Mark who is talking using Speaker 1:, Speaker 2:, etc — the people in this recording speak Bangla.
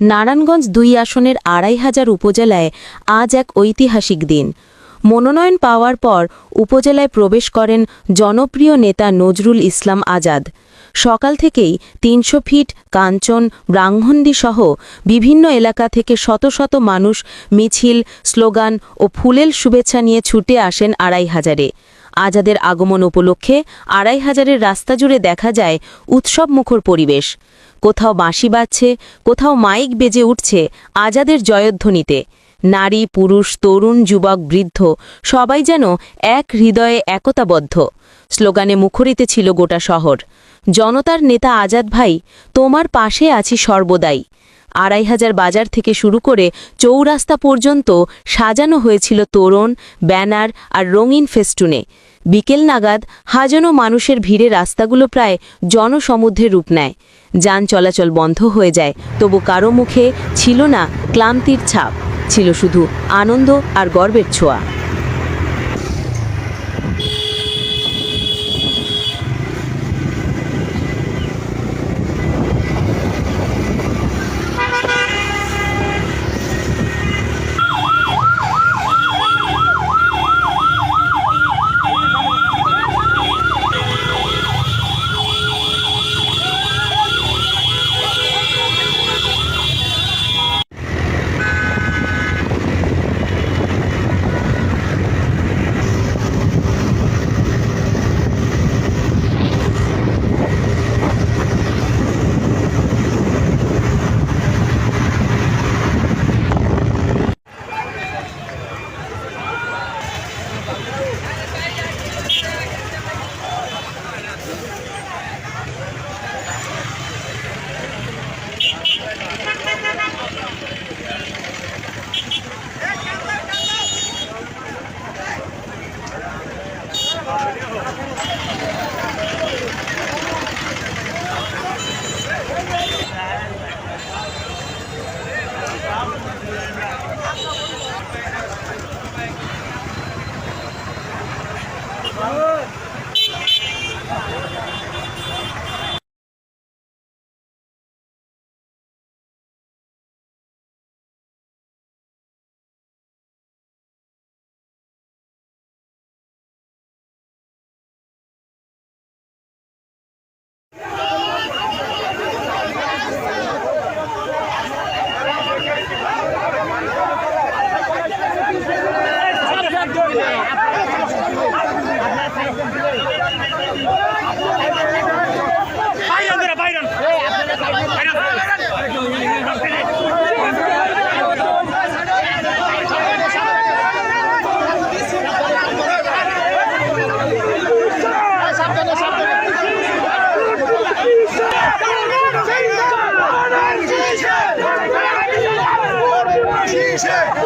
Speaker 1: নারায়ণগঞ্জ দুই আসনের আড়াই হাজার উপজেলায় আজ এক ঐতিহাসিক দিন। মনোনয়ন পাওয়ার পর উপজেলায় প্রবেশ করেন জনপ্রিয় নেতা নজরুল ইসলাম আজাদ। সকাল থেকেই তিনশো ফিট, কাঞ্চন ব্রাহ্মণদি সহ বিভিন্ন এলাকা থেকে শত শত মানুষ মিছিল, স্লোগান ও ফুলেল শুভেচ্ছা নিয়ে ছুটে আসেন আড়াই হাজারে। আজাদের আগমন উপলক্ষে আড়াই হাজারের রাস্তা জুড়ে দেখা যায় উৎসবমুখর পরিবেশ। কোথাও বাঁশি বাজছে, কোথাও মাইক বেজে উঠছে আজাদের জয়ধ্বনিতে। নারী, পুরুষ, তরুণ, যুবক, বৃদ্ধ সবাই যেন এক হৃদয়ে একতাবদ্ধ। স্লোগানে মুখরিতে ছিল গোটা শহর। জনতার নেতা আজাদ ভাই, তোমার পাশে আছি সর্বদাই। আড়াই হাজার বাজার থেকে শুরু করে চৌরাস্তা পর্যন্ত সাজানো হয়েছিল তোরণ, ব্যানার আর রঙিন ফেস্টুনে। বিকেল নাগাদ হাজানো মানুষের ভিড়ে রাস্তাগুলো প্রায় জনসমুদ্রের রূপ নেয়। যান চলাচল বন্ধ হয়ে যায়, তবু কারও মুখে ছিল না ক্লান্তির ছাপ, ছিল শুধু আনন্দ আর গর্বের ছোঁয়া।
Speaker 2: Energie!